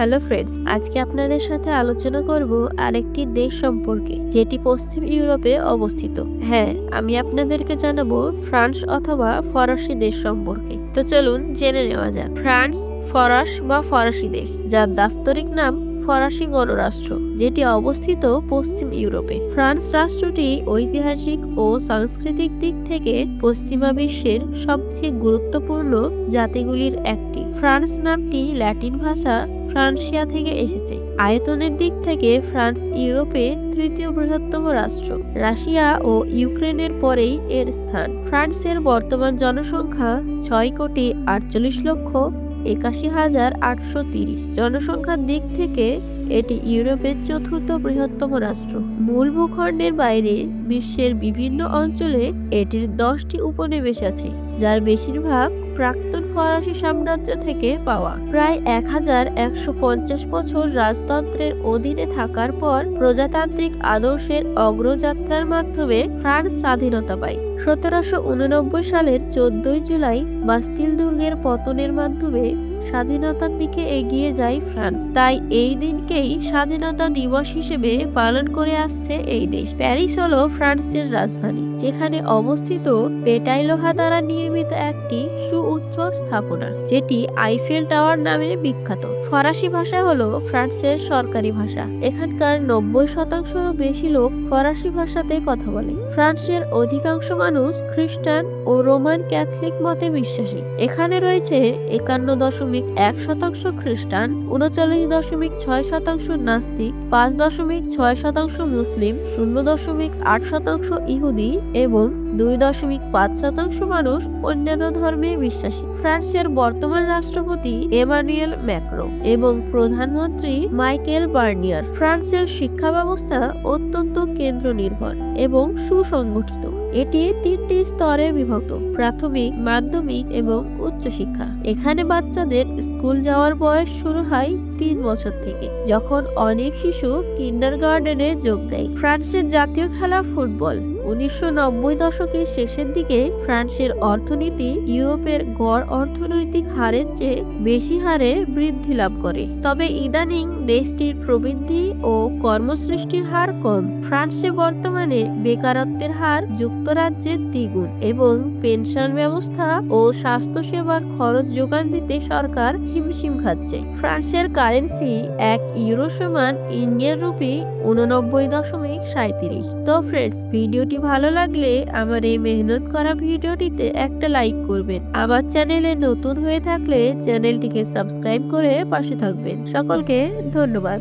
Hello friends, আজকে আপনাদের সাথে আলোচনা করব আরেকটি দেশ সম্পর্কে, যেটি পশ্চিম ইউরোপে অবস্থিত। হ্যাঁ আমি আপনাদেরকে জানাব ফ্রান্স অথবা ফরাসি দেশ সম্পর্কে। তো চলুন জেনে নেওয়া যাক। ফ্রান্স, ফরাস বা ফরাসি দেশ, যার দাপ্তরিক নাম ফরাসি গণরাষ্ট্র, যেটি অবস্থিত পশ্চিম ইউরোপে। ফ্রান্স রাষ্ট্রটি ঐতিহাসিক ও সাংস্কৃতিক দিক থেকে পশ্চিমা বিশ্বের সবচেয়ে গুরুত্বপূর্ণ জাতিগুলির একটি। ফ্রান্স নামটি ল্যাটিন ভাষা ফ্রান্সিয়া থেকে এসেছে। আয়তনের দিক থেকে ফ্রান্স ইউরোপে তৃতীয় বৃহত্তম রাষ্ট্র। রাশিয়া ও ইউক্রেনের পরেই এর স্থান। ফ্রান্সের বর্তমান জনসংখ্যা ছয় কোটি আটচল্লিশ লক্ষ একাশি হাজার আটশো তিরিশ। জনসংখ্যার দিক থেকে এটি ইউরোপের চতুর্থ বৃহত্তম রাষ্ট্র। মূল ভূখণ্ডের বাইরে বিশ্বের বিভিন্ন অঞ্চলে এটির দশটি উপনিবেশ আছে, যার বেশিরভাগ প্রাক্তন ফরাসি সাম্রাজ্য থেকে পাওয়া। প্রায় এক হাজার একশো পঞ্চাশ বছর রাজতন্ত্রের অধীনে থাকার পর প্রজাতান্ত্রিক আদর্শের অগ্রযাত্রার মাধ্যমে ফ্রান্স স্বাধীনতা পায়। সতেরোশো উননব্বই সালের চোদ্দই জুলাই বাস্তিল দুর্গের পতনের মাধ্যমে স্বাধীনতার দিকে এগিয়ে যায় ফ্রান্স। তাই এই দিনকেই স্বাধীনতা দিবস হিসেবে পালন করে আসছে এই দেশ। প্যারিস হলো ফ্রান্সের রাজধানী, যেখানে অবস্থিত পেটাই লোহা দ্বারা নির্মিত একটি সুউচ্চ স্থাপনা, যেটি আইফেল টাওয়ার নামে বিখ্যাত। ফরাসি ভাষা হলো ফ্রান্সের সরকারি ভাষা। এখানকার নব্বই শতাংশেরও বেশি লোক ফরাসি ভাষাতে কথা বলে। ফ্রান্সের অধিকাংশ মানুষ খ্রিস্টান ও রোমান ক্যাথলিক মতে বিশ্বাসী। এখানে রয়েছে একান্ন দশমিক এক শতাংশ খ্রিস্টান, উনচল্লিশ দশমিক ছয় শতাংশ নাস্তিক, পাঁচ দশমিক ছয় শতাংশ মুসলিম, শূন্য দশমিক আট শতাংশ ইহুদি এবং দুই দশমিক পাঁচ শতাংশ মানুষ অন্যান্য ধর্মে বিশ্বাসী। ফ্রান্সের বর্তমান রাষ্ট্রপতি এমানুয়েল ম্যাক্রো এবং প্রধানমন্ত্রী মাইকেল বার্নিয়ার। ফ্রান্সের শিক্ষা ব্যবস্থা অত্যন্ত কেন্দ্র নির্ভর এবং সুসংগঠিত। এটি তিনটি স্তরে বিভক্ত, প্রাথমিক, মাধ্যমিক এবং উচ্চশিক্ষা। এখানে বাচ্চাদের স্কুল যাওয়ার বয়স শুরু হয় তিন বছর থেকে, যখন অনেক শিশু কিন্ডার গার্ডেনে যোগ দেয়। ফ্রান্সের জাতীয় খেলা ফুটবল উনিশশো নব্বই দশকের শেষের দিকে ফ্রান্সের অর্থনীতি ইউরোপের গড় অর্থনৈতিক হারের চেয়ে বেশি হারে বৃদ্ধি লাভ করে। তবে ইদানিং দেশটির প্রবৃদ্ধি ও কর্মসৃষ্টির হার কম। ফ্রান্সে বর্তমানে বেকারত্বের হার যুক্তরাজ্যের দ্বিগুণ এবং পেনশন ব্যবস্থা ও স্বাস্থ্যসেবার খরচ যোগান দিতে সরকার হিমশিম খাচ্ছে। ফ্রান্সের কারেন্সি এক ইউরো সমান ইন্ডিয়ান রুপি উননব্বই দশমিক সাঁত্রিশ তো ফ্রেন্ডস, ভিডিওটি ভালো লাগলে আমার এই মেহনত করা ভিডিওটিতে একটা লাইক করবেন। আমার চ্যানেলে নতুন হয়ে থাকলে চ্যানেলটিকে সাবস্ক্রাইব করে পাশে থাকবেন। সকলকে ধন্যবাদ।